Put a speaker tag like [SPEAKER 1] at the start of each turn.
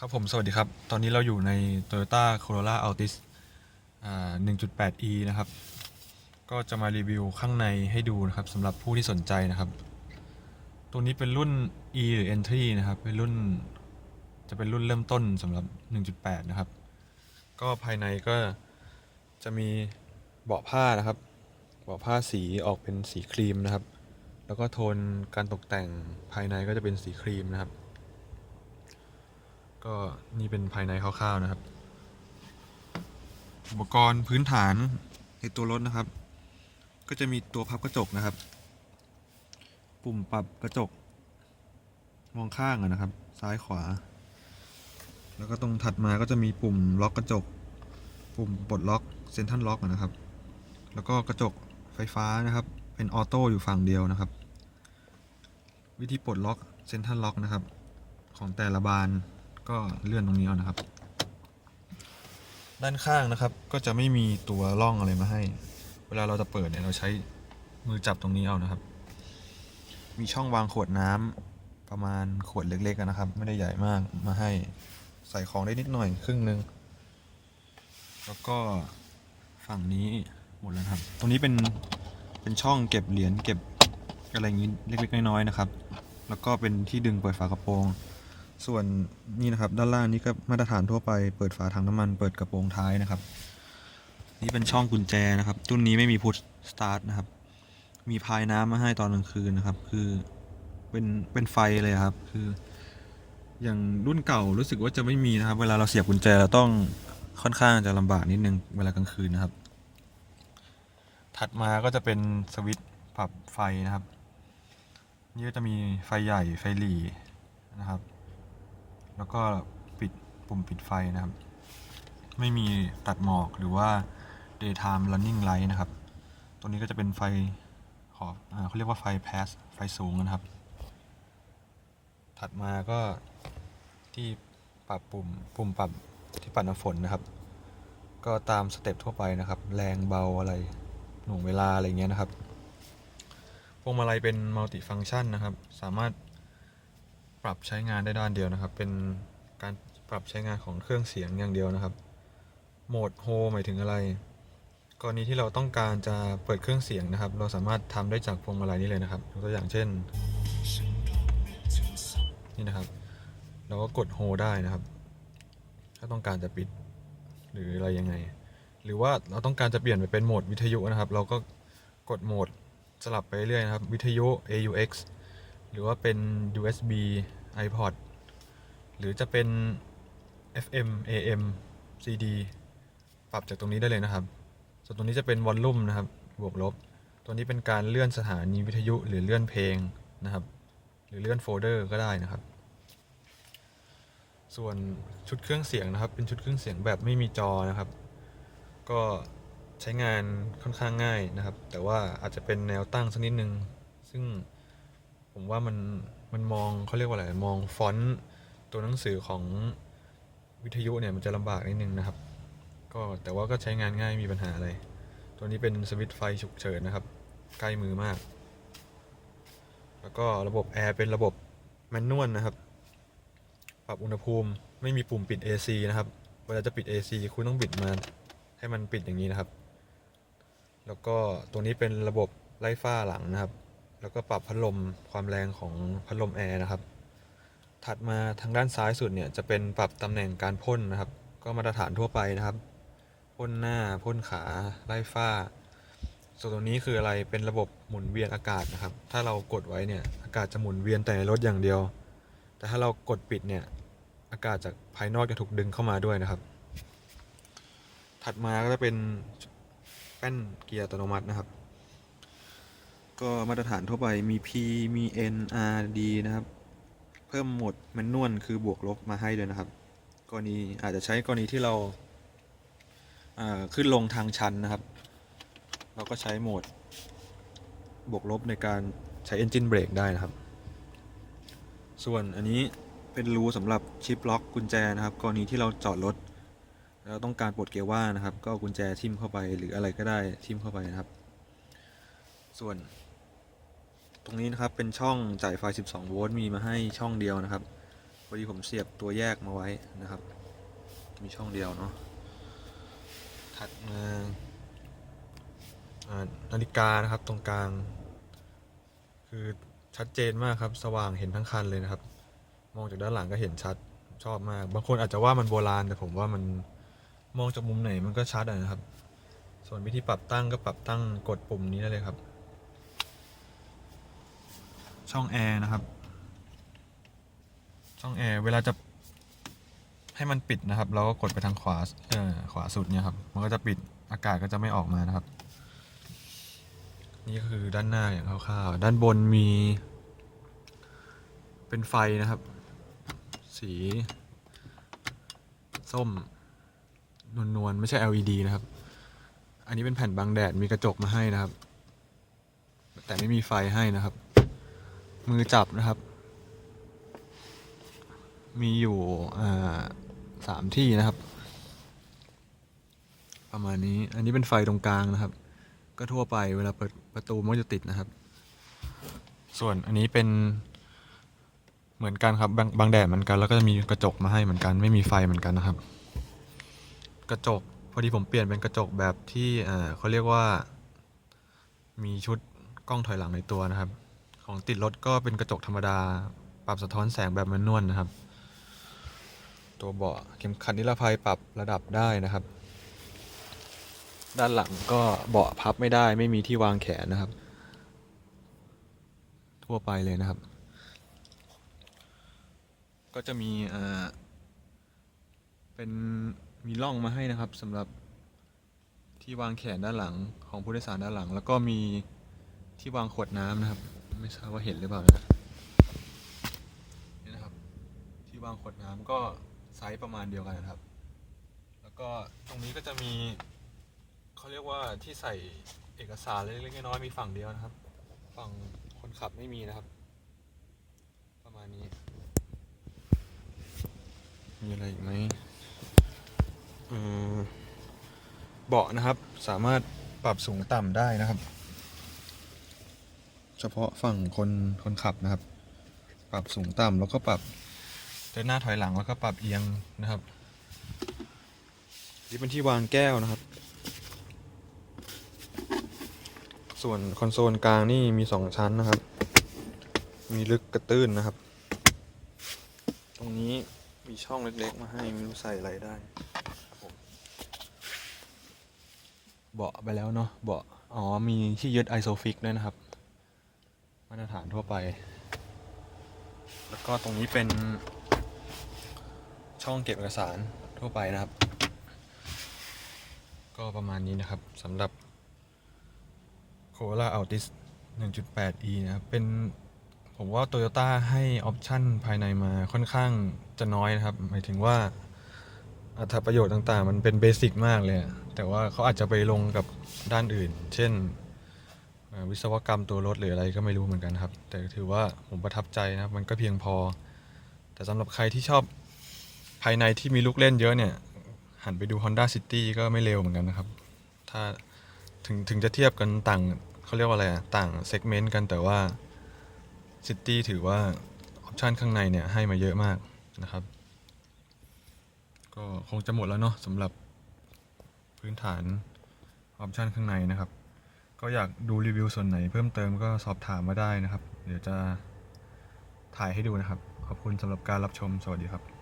[SPEAKER 1] ครับผมสวัสดีครับ ตอนนี้เราอยู่ใน Toyota Corolla Altis อ่า 1.8e นะครับ ก็จะมารีวิวข้างในให้ดูนะครับสำหรับผู้ที่สนใจนะครับ ตัวนี้เป็นรุ่น e หรือ entry นะครับ เป็นรุ่น จะเป็นรุ่นเริ่มต้นสำหรับ 1.8 นะครับ ก็ภายในก็จะมีเบาะผ้านะครับ เบาะผ้าสีออกเป็นสีครีมนะครับ แล้วก็โทนการตกแต่งภายในก็จะเป็นสีครีมนะครับ ก็นี่เป็นภายในคร่าวๆนะครับ อุปกรณ์พื้นฐานในตัวรถนะครับ ก็จะมีตัวพับกระจกนะครับ ปุ่มปรับกระจก มองข้างนะครับ ซ้ายขวา แล้วก็ตรงถัดมาก็จะมีปุ่มล็อกกระจก ปุ่มปลดล็อกเซนทันล็อกนะครับ แล้วก็กระจกไฟฟ้านะครับ เป็นออโต้อยู่ฝั่งเดียวนะครับ วิธีปลดล็อกเซนทันล็อกนะครับ ของแต่ละบาน ก็เลื่อนตรงนี้เอานะครับ ด้านข้างนะครับก็จะไม่มีตัวร่องอะไรมาให้ เวลาเราจะเปิดเนี่ยเราใช้มือจับตรงนี้เอานะครับ มีช่องวางขวดน้ำประมาณขวดเล็กๆนะครับ ไม่ได้ใหญ่มากมาให้ใส่ของได้นิดหน่อยครึ่งหนึง แล้วก็ฝั่งนี้หมดแล้วครับ ตรงนี้เป็นเป็นช่องเก็บเหรียญเก็บอะไรอย่างนี้เล็กๆน้อยๆนะครับ แล้วก็เป็นที่ดึงเปิดฝากระโปรง ส่วนนี่นะครับด้านล่างนี่ก็มาตรฐานทั่วไปเปิดฝาถังน้ำมันเปิดกระโปรงท้ายนะครับ นี่เป็นช่องกุญแจนะครับรุ่นนี้ไม่มีพุทสตาร์ทนะครับ มีพายน้ำมาให้ตอนกลางคืนนะครับ คือเป็นเป็นไฟเลยครับคือ อย่างรุ่นเก่ารู้สึกว่าจะไม่มีนะครับ เวลาเราเสียบกุญแจเราต้องค่อนข้างจะลำบากนิดนึงเวลากลางคืนนะครับ ถัดมาก็จะเป็นสวิตช์ปรับไฟนะครับ นี่ก็จะมีไฟใหญ่ไฟหลีนะครับ แล้วก็ปิดปุ่มปิดไฟนะครับ ไม่มีตัดหมอกหรือว่า daytime running light นะครับ ตัวนี้ก็จะเป็นไฟขอบเขาเรียกว่าไฟ pass ไฟสูงนะครับ ถัดมาก็ที่ปรับปุ่มปุ่มปรับที่ปัดน้ำฝนนะครับ ก็ตามสเต็ปทั่วไปนะครับ แรงเบาอะไรหน่วงเวลาอะไรเงี้ยนะครับพวงมาลัยเป็นมัลติฟัง c t ชันนะครับ สามารถ ปรับใช้งานได้ด้านเดียวนะครับ เป็นการปรับใช้งานของเครื่องเสียงอย่างเดียวนะครับ โหมดโฮหมายถึงอะไร กรณีที่เราต้องการจะเปิดเครื่องเสียงนะครับ เราสามารถทำได้จากพวงมาลัยนี้เลยนะครับตัวอย่างเช่น นี่นะครับ เราก็กดโฮได้นะครับ ถ้าต้องการจะปิดหรืออะไรยังไง หรือว่าเราต้องการจะเปลี่ยนไปเป็นโหมดวิทยุนะครับ เราก็กดโหมดสลับไปเรื่อยนะครับ วิทยุ AUX หรือว่าเป็น USB iPod หรือจะเป็น FM AM CD ปรับจากตรงนี้ได้เลยนะครับ ส่วนตรงนี้จะเป็นวอลลุ่มนะครับ บวกลบ ตัวนี้เป็นการเลื่อนสถานีวิทยุหรือเลื่อนเพลงนะครับ หรือเลื่อนโฟลเดอร์ก็ได้นะครับ ส่วนชุดเครื่องเสียงนะครับ เป็นชุดเครื่องเสียงแบบไม่มีจอนะครับ ก็ใช้งานค่อนข้างง่ายนะครับ แต่ว่าอาจจะเป็นแนวตั้งสักนิดนึง ซึ่ง ผมว่ามันมันมองเขาเรียกว่าอะไรมองฟอนต์ตัวหนังสือของวิทยุเนี่ยมันจะลำบากนิดนึงนะครับ ก็แต่ว่าก็ใช้งานง่ายไม่มีปัญหาอะไร ตัวนี้เป็นสวิตช์ไฟฉุกเฉินนะครับ ใกล้มือมาก แล้วก็ระบบแอร์เป็นระบบแมนนวลนะครับ ปรับอุณหภูมิไม่มีปุ่มปิด AC นะครับ เวลาจะปิด AC คุณต้องบิดมาให้มันปิดอย่างนี้นะครับ แล้วก็ตัวนี้เป็นระบบไล่ฝ้าหลังนะครับ แล้วก็ปรับพัดลมความแรงของพัดลมแอร์นะครับ ถัดมาทางด้านซ้ายสุดเนี่ยจะเป็นปรับตำแหน่งการพ่นนะครับ ก็มาตรฐานทั่วไปนะครับ พ่นหน้าพ่นขาไล่ฝ้า ส่วนตรงนี้คืออะไรเป็นระบบหมุนเวียนอากาศนะครับ ถ้าเรากดไว้เนี่ยอากาศจะหมุนเวียนแต่ในรถอย่างเดียว แต่ถ้าเรากดปิดเนี่ยอากาศจากภายนอกจะถูกดึงเข้ามาด้วยนะครับ ถัดมาก็จะเป็นแป้นเกียร์อัตโนมัตินะครับ ก็มาตรฐานทั่วไปมี P มี N R D นะครับ เพิ่มโหมดแมนนวลคือบวกลบมาให้ด้วยนะครับ กรณีอาจจะใช้กรณีที่เราขึ้นลงทางชันนะครับ เราก็ใช้โหมด บวกลบในการใช้ Engine Brake ได้นะครับ ส่วนอันนี้เป็นรูสำหรับชิปล็อกกุญแจนะครับ กรณีที่เราจอดรถแล้วต้องการปลดเกียร์ว่างนะครับ ก็กุญแจทิ่มเข้าไปหรืออะไรก็ได้ทิ่มเข้าไปนะครับ ส่วน ตรงนี้นะครับเป็นช่องจ่ายไฟ 12 โวลต์มีมาให้ช่องเดียวนะครับเวอดีผมเสียบตัวแยกมาไว้นะครับ มีช่องเดียวเนาะถัดมานาฬิกานะครับตรงกลาง คือชัดเจนมากครับ สว่างเห็นทั้งคันเลยนะครับ มองจากด้านหลังก็เห็นชัดชอบมาก บางคนอาจจะว่ามันโบราณแต่ผมว่ามันมองจากมุมไหนมันก็ชัดนะครับ ส่วนวิธีปรับตั้งก็ปรับตั้งกดปุ่มนี้ได้เลยครับ ช่องแอร์นะครับ ช่องแอร์เวลาจะให้มันปิดนะครับ เราก็กดไปทางขวาเออขวาสุดเนี่ยครับ มันก็จะปิดอากาศก็จะไม่ออกมานะครับ นี่ก็คือด้านหน้าอย่างคร่าวๆด้านบนมี เป็นไฟนะครับ สี ส้มนวลๆไม่ใช่ LED นะครับ อันนี้เป็นแผ่นบังแดดมีกระจกมาให้นะครับ แต่ไม่มีไฟให้นะครับ มือจับนะครับ มีอยู่สามที่นะครับ ประมาณนี้อันนี้เป็นไฟตรงกลางนะครับ ก็ทั่วไปเวลาเปิดประตูมันจะติดนะครับ ส่วนอันนี้เป็นเหมือนกันครับบางบางแดดเหมือนกันแล้วก็จะมีกระจกมาให้เหมือนกัน ไม่มีไฟเหมือนกันนะครับ กระจกพอดีผมเปลี่ยนเป็นกระจกแบบที่เขาเรียกว่า มีชุดกล้องถอยหลังในตัวนะครับ ของติดรถก็เป็นกระจกธรรมดา ปรับสะท้อนแสงแบบแมนนวลนะครับ ตัวเบาะเข็มขัดนิรภัยปรับระดับได้นะครับ ด้านหลังก็เบาะพับไม่ได้ไม่มีที่วางแขนนะครับ ทั่วไปเลยนะครับ ก็จะมีอ่าเป็นมีร่องมาให้นะครับสำหรับที่วางแขนด้านหลังของผู้โดยสารด้านหลัง แล้วก็มีที่วางขวดน้ำนะครับ ไม่ทราบว่าเห็นหรือเปล่านะนี่นะครับ ที่วางขวดน้ำก็ไซส์ประมาณเดียวกันนะครับ แล้วก็ตรงนี้ก็จะมีเขาเรียกว่าที่ใส่เอกสารเล็กๆน้อยๆมีฝั่งเดียวนะครับ ฝั่งคนขับไม่มีนะครับ ประมาณนี้ มีอะไรอีกไหมอ่อเบาะนะครับสามารถปรับสูงต่ำได้นะครับ เฉพาะฝั่งคนคนขับนะครับ ปรับสูงต่ำแล้วก็ปรับเดินหน้าถอยหลังแล้วก็ปรับเอียงนะครับนี่เป็นที่วางแก้วนะครับ ส่วนคอนโซลกลางนี่มีสองชั้นนะครับ มีลึกกระตื้นนะครับ ตรงนี้มีช่องเล็กๆ มาให้ไม่รู้ใส่อะไรได้ครับผมเบาะไปแล้วเนาะเบาะอ๋อมีที่ยึดไอโซฟิกด้วยนะครับ มาตรฐานทั่วไป แล้วก็ตรงนี้เป็นช่องเก็บเอกสารทั่วไปนะครับ ก็ประมาณนี้นะครับสำหรับ Corolla Altis 1.8e นะครับ เป็นผมว่า Toyota ให้ออปชั่นภายในมาค่อนข้างจะน้อยนะครับ หมายถึงว่าอัตราประโยชน์ต่างๆ มันเป็นเบสิกมากเลย แต่ว่าเขาอาจจะไปลงกับด้านอื่น เช่น วิศวกรรมตัวรถหรืออะไรก็ไม่รู้เหมือนกันครับ แต่ถือว่าผมประทับใจนะครับ มันก็เพียงพอ แต่สำหรับใครที่ชอบภายในที่มีลูกเล่นเยอะเนี่ย หันไปดู Honda City ก็ไม่เร็วเหมือนกันนะครับ ถ้าถึงถึงจะเทียบกันต่างเขาเรียกว่าอะไรอะต่างเซกเมนต์กันแต่ว่า City ถือว่าออปชันข้างในเนี่ยให้มาเยอะมากนะครับ ก็คงจะหมดแล้วเนาะสำหรับพื้นฐานออปชันข้างในนะครับ ก็อยากดูรีวิวส่วนไหนเพิ่มเติมก็สอบถามมาได้นะครับ เดี๋ยวจะถ่ายให้ดูนะครับ ขอบคุณสำหรับการรับชม สวัสดีครับ